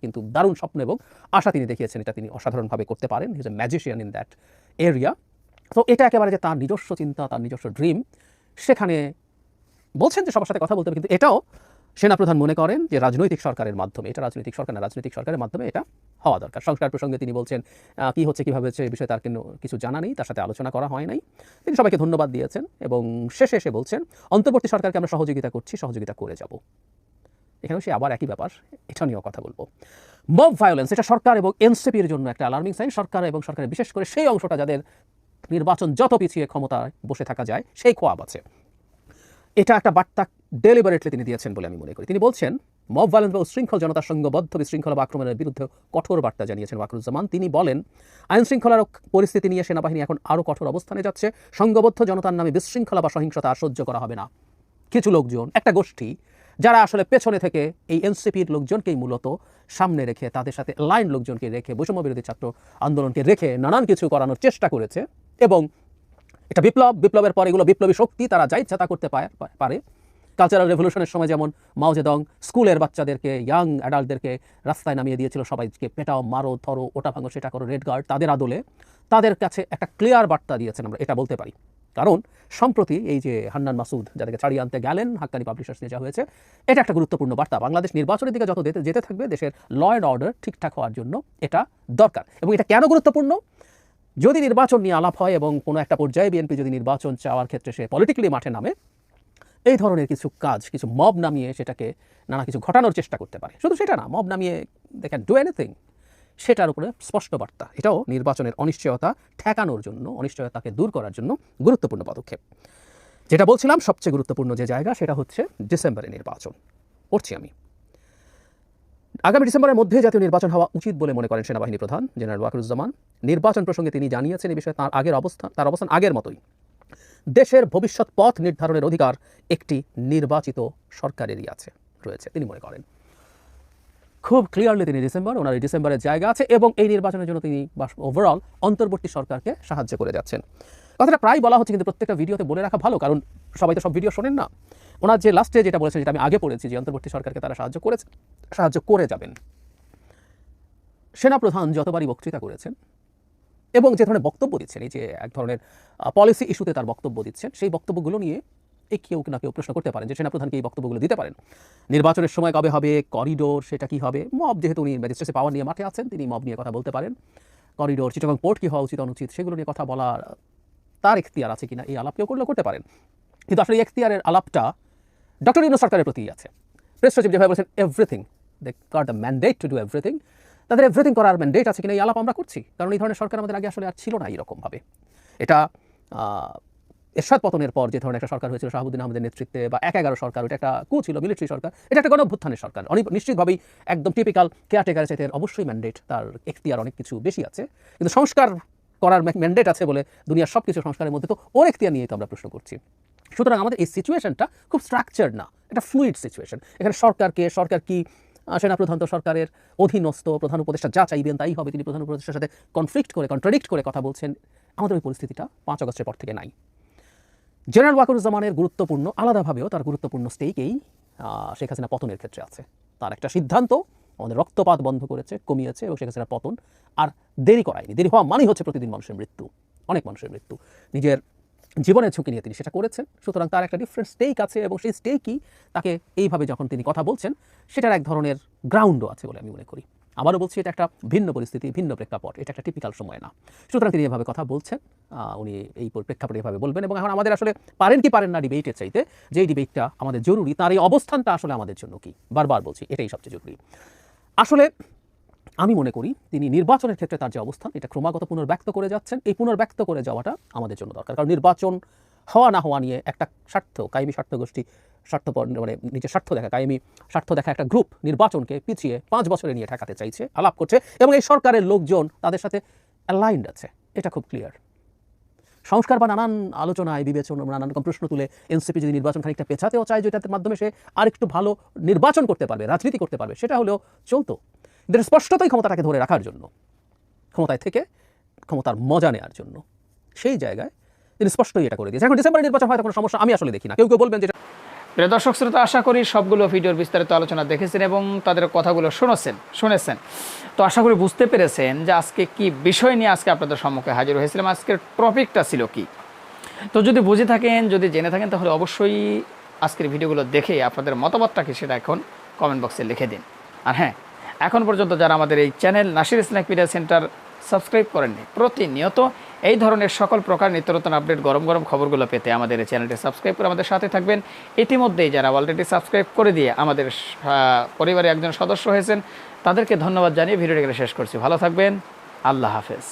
কিন্তু দারুণ স্বপ্ন এবং আশা তিনি দেখিয়েছেন, এটা তিনি অসাধারণভাবে করতে পারেন। His a magician in that area তো এটা একেবারে যে তার নিজস্ব চিন্তা, তার নিজস্ব ড্রিম সেখানে বলছেন যে সবার সাথে কথা বলতে হবে, কিন্তু এটাও সেনাপ্রধান মনে করেন যে রাজনৈতিক সরকারের মাধ্যমে, এটা রাজনৈতিক সরকার না, রাজনৈতিক সরকারের মাধ্যমে এটা হওয়া দরকার। সংস্কার প্রসঙ্গে তিনি বলছেন কি হচ্ছে, কীভাবে হচ্ছে এই বিষয়ে তার কিন্তু কিছু জানা নেই, তার সাথে আলোচনা করা হয় নাই। তিনি সবাইকে ধন্যবাদ দিয়েছেন এবং শেষে এসে বলছেন, অন্তর্বর্তী সরকারকে আমরা সহযোগিতা করছি, সহযোগিতা করে যাব। এখানেও সে আবার একই ব্যাপার, এটা নিয়েও কথা বলব। মব ভায়োলেন্স এটা সরকার এবং এনসিপির জন্য একটা অ্যালার্মিং সাইন সরকার এবং সরকারের বিশেষ করে সেই অংশটা যাদের নির্বাচন যত পিছিয়ে ক্ষমতায় বসে থাকা যায়, সেই খোয়াব আছে। এটা একটা বার্তা ডেলিভারেটলি তিনি দিয়েছেন বলে আমি মনে করি। তিনি বলছেন, মব ভায়োলেন্স বা উশৃঙ্খল জনতার সঙ্গবদ্ধ বিশৃঙ্খলা বা আক্রমণের বিরুদ্ধে কঠোর বার্তা জানিয়েছেন ওয়াকরুজ্জামান। তিনি বলেন আইন শৃঙ্খলার পরিস্থিতি নিয়ে সেনাবাহিনী এখন আরও কঠোর অবস্থানে যাচ্ছে। সংঘবদ্ধ জনতার নামে বিশৃঙ্খলা বা সহিংসতা আর সহ্য করা হবে না। কিছু লোকজন, একটা গোষ্ঠী, যারা আসলে পেছনে থেকে এই এনসিপির লোকজনকেই মূলত সামনে রেখে, তাদের সাথে লাইন লোকজনকে রেখে বৈষম্য বিরোধী ছাত্র আন্দোলনকে রেখে নানান কিছু করানোর চেষ্টা করেছে। এবং এটা বিপ্লব, বিপ্লবের পর এগুলো বিপ্লবী শক্তি, তারা যা ইচ্ছা তা করতে পারে। কালচারাল রেভলিউশনের সময় যেমন মাও জেদং স্কুলের বাচ্চাদেরকে ইয়াং অ্যাডাল্টদেরকে রাস্তায় নামিয়ে দিয়েছিল সবাইকে, পেটাও, মারো, ধরো, ওটা ভাঙো, সেটা করো রেড গার্ড তাদের আদলে তাদের কাছে একটা ক্লিয়ার বার্তা দিয়েছেন আমরা, এটা বলতে পারি। কারণ সম্প্রতি এই যে হান্নান মাসুদ, যাদেরকে ছাড়িয়ে আনতে গেলেন, হাক্কানি পাবলিশার্স নিয়ে যা হয়েছে, এটা একটা গুরুত্বপূর্ণ বার্তা। বাংলাদেশ নির্বাচনের দিকে যেতে যেতে থাকবে, দেশের ল অ্যান্ড অর্ডার ঠিকঠাক হওয়ার জন্য এটা দরকার। এবং এটা কেন গুরুত্বপূর্ণ? যদি নির্বাচন নিয়ে আলাপ হয় এবং কোনো একটা পর্যায়ে বিএনপি যদি নির্বাচন চাওয়ার ক্ষেত্রে সে পলিটিক্যালি মাঠে নামে এই ধরনের কিছু কাজ, কিছু মব নামিয়ে সেটাকে নানা কিছু ঘটানোর চেষ্টা করতে পারে। শুধু সেটা না, মব নামিয়ে দে ক্যান ডু এনিথিং সেটার উপরে স্পষ্ট বার্তা। এটাও নির্বাচনের অনিশ্চয়তা ঠেকানোর জন্য, অনিশ্চয়তাকে দূর করার জন্য গুরুত্বপূর্ণ পদক্ষেপ। যেটা বলছিলাম, সবচেয়ে গুরুত্বপূর্ণ যে জায়গা, সেটা হচ্ছে ডিসেম্বরে নির্বাচন। পড়ছি আমি। আগামী ডিসেম্বরের মধ্যে জাতীয় নির্বাচন হওয়া উচিত বলে মনে করেন সেনাবাহিনী প্রধান জেনারেল ওয়াকরুজ্জামান। নির্বাচন প্রসঙ্গে তিনি জানিয়েছেন এই বিষয়ে তার আগের অবস্থান তার অবস্থান আগের মতোই। দেশের ভবিষ্যৎ পথ নির্ধারণের অধিকার একটি নির্বাচিত সরকারেরই আছে, রয়েছে, তিনি মনে করেন। খুব ক্লিয়ারলি তিনি ডিসেম্বর, ওনার ডিসেম্বরের জায়গা আছে এবং এই নির্বাচনের জন্য তিনি ওভারঅল অন্তর্বর্তী সরকারকে সাহায্য করে যাচ্ছেন। কথাটা প্রায় বলা হচ্ছে, কিন্তু প্রত্যেকটা ভিডিওতে বলে রাখা ভালো, কারণ সবাই তো সব ভিডিও শোনেন না। ওনার যে লাস্টে যেটা বলেছেন, যেটা আমি আগে পড়েছি, যে অন্তর্বর্তী সরকারকে তারা সাহায্য করেছে, সাহায্য করে যাবেন। সেনাপ্রধান যতবারই বক্তৃতা করেছেন এবং যে ধরনের বক্তব্য দিচ্ছেন, এই যে এক ধরনের পলিসি ইস্যুতে তার বক্তব্য দিচ্ছেন, সেই বক্তব্যগুলো নিয়ে এই কেউ না কেউ প্রশ্ন করতে পারেন যে সেনাপ্রধানকে এই বক্তব্যগুলো দিতে পারেন। নির্বাচনের সময় কবে হবে করিডোর সেটা কি হবে? মব যেহেতু উনি ম্যাজিস্ট্রেসি পাওয়ার নিয়ে মাঠে আছেন, তিনি মব নিয়ে কথা বলতে পারেন। করিডোর চিটাগং পোর্ট কি হওয়া উচিত, অনুচিত, সেগুলো নিয়ে কথা বলার তার এখতিয়ার আছে কিনা, এই আলাপ কেউ করলেও করতে পারেন। কিন্তু আসলে এই এখতিয়ারের আলাপটা ডক্টর ইউনুস সরকারের প্রতিই আছে। প্রেস সচিব যেভাবে বলছেন everything they got the mandate to do everything তাদের এভরিথিং করার ম্যান্ডেট আছে কিনা এই আলাপ আমরা করছি। কারণ এই ধরনের সরকার আমাদের আগে আসলে আর ছিল না এইরকমভাবে। এটা এরশাদ পতনের পর যে ধরনের একটা সরকার হয়েছিল, শাহাবুদ্দিন আহমেদের নেতৃত্বে বা এক এগারো সরকার ওটা একটা কু ছিল মিলিটারি সরকার, এটা একটা গণভ্যুত্থানের সরকার। অনেক নিশ্চিতভাবেই একদম টিপিক্যাল কেয়ারটেকারের চাইতে অবশ্যই ম্যান্ডেট তার এখতিয়ার অনেক কিছু বেশি আছে। কিন্তু সংস্কার করার ম্যান্ডেট আছে বলে দুনিয়ার সব কিছু সংস্কারের মধ্যে তো ওর এখতিয়ার নিয়ে তো আমরা প্রশ্ন করছি। সুতরাং আমাদের এই সিচুয়েশনটা খুব স্ট্রাকচার না, এটা ফ্লুইড সিচুয়েশন এখানে সরকারকে, সরকার কি সেনাপ্রধান তো সরকারের অধীনস্থ প্রধান উপদেষ্টা যা চাইবেন তাই হবে। তিনি প্রধান উপদেষ্টার সাথে কনফ্লিক্ট করে কন্ট্রাডিক্ট করে কথা বলছেন। আমাদের ওই পরিস্থিতিটা পাঁচ আগস্টের পর থেকে নাই। জেনারেল ওয়াকুরুজ্জামানের গুরুত্বপূর্ণ আলাদাভাবেও তার গুরুত্বপূর্ণ স্টেকেই আহ, শেখ হাসিনা পতনের ক্ষেত্রে আছে। তার একটা সিদ্ধান্ত আমাদের রক্তপাত বন্ধ করেছে কমিয়েছে এবং শেখ হাসিনার পতন আর দেরি করায়নি। দেরি হওয়া মানেই হচ্ছে প্রতিদিন মানুষের মৃত্যু অনেক মানুষের মৃত্যু। নিজের জীবনের ঝুঁকি নিয়ে তিনি সেটা করেছেন। সুতরাং তার একটা ডিফারেন্ট স্টেক আছে এবং সেই স্টেকই তাকে এইভাবে যখন তিনি কথা বলছেন, সেটার এক ধরনের গ্রাউন্ডও আছে বলে আমি মনে করি। আবারও বলছি, এটা একটা ভিন্ন পরিস্থিতি, ভিন্ন প্রেক্ষাপট, এটা একটা টিপিক্যাল সময় না। সুতরাং তিনি এভাবে কথা বলছেন উনি এই প্রেক্ষাপটে এভাবে বলবেন এবং এখন আমাদের আসলে পারেন কি পারেন না ডিবেটের চাইতে, যে ডিবেটটা আমাদের জরুরি, তার এই অবস্থানটা আসলে আমাদের জন্য কি? বারবার বলছি, এটাই সবচেয়ে জরুরি। আসলে আমি মনে করি তিনি নির্বাচনের ক্ষেত্রে তার যে অবস্থান, এটা ক্রমাগত পুনর্ব্যক্ত করে যাচ্ছেন। এই পুনর্ব্যক্ত করে যাওয়াটা আমাদের জন্য দরকার। কারণ নির্বাচন হওয়া না হওয়া নিয়ে একটা স্বার্থ, কায়েমি স্বার্থ গোষ্ঠী, স্বার্থপর মানে নিজের স্বার্থ দেখা, কায়েমি স্বার্থ দেখা একটা গ্রুপ নির্বাচনকে পিছিয়ে পাঁচ বছরে নিয়ে ঠেকাতে চাইছে, আলাপ করছে এবং এই সরকারের লোকজন তাদের সাথে অ্যালাইন্ড আছে। এটা খুব ক্লিয়ার সংস্কার বা নানান আলোচনায়, বিবেচনা, নানান রকম প্রশ্ন তুলে এনসিপি যদি নির্বাচন খানিকটা পেছাতেও চায়, যেটার মাধ্যমে সে আরেকটু ভালো নির্বাচন করতে পারবে, রাজনীতি করতে পারবে, সেটা হলেও চলতো। কিন্তু স্পষ্টতই ক্ষমতাটাকে ধরে রাখার জন্য, ক্ষমতায় থেকে ক্ষমতার মজা নেওয়ার জন্য। সেই জায়গায় তিনি স্পষ্টই এটা করে দিয়েছে এখন ডিসেম্বরের নির্বাচন হয়তো কোনো সমস্যা আমি আসলে দেখি না। কেউ কেউ বলবেন যে প্রিয় দর্শক, শ্রোতা, আশা করি সবগুলো ভিডিওর বিস্তারিত আলোচনা দেখেছেন এবং তাদের কথাগুলো শুনেছেন শুনেছেন। তো আশা করি বুঝতে পেরেছেন যে আজকে কি বিষয় নিয়ে আজকে আপনাদের সম্মুখে হাজির হয়েছিলাম। আজকের টপিকটা ছিল কি? তো যদি বুঝে থাকেন, যদি জেনে থাকেন, তাহলে অবশ্যই আজকের ভিডিওগুলো দেখে আপনাদের মতামতটা কি সেটা এখন কমেন্ট বক্সে লিখে দিন। আর হ্যাঁ এখন পর্যন্ত যারা আমাদের এই channel Nasir snack media centre subscribe করেননি, প্রতিনিয়ত এই ধরনের সকল প্রকার নিত্য নতুন আপডেট, গরম গরম খবরগুলো পেতে আমাদের এই চ্যানেলটি সাবস্ক্রাইব করে আমাদের সাথে থাকবেন। ইতিমধ্যেই যারা অলরেডি সাবস্ক্রাইব করে দিয়ে আমাদের পরিবারে একজন সদস্য হয়েছেন, তাদেরকে ধন্যবাদ জানিয়ে ভিডিওটি শেষ করছি। ভালো থাকবেন, আল্লাহ হাফেজ।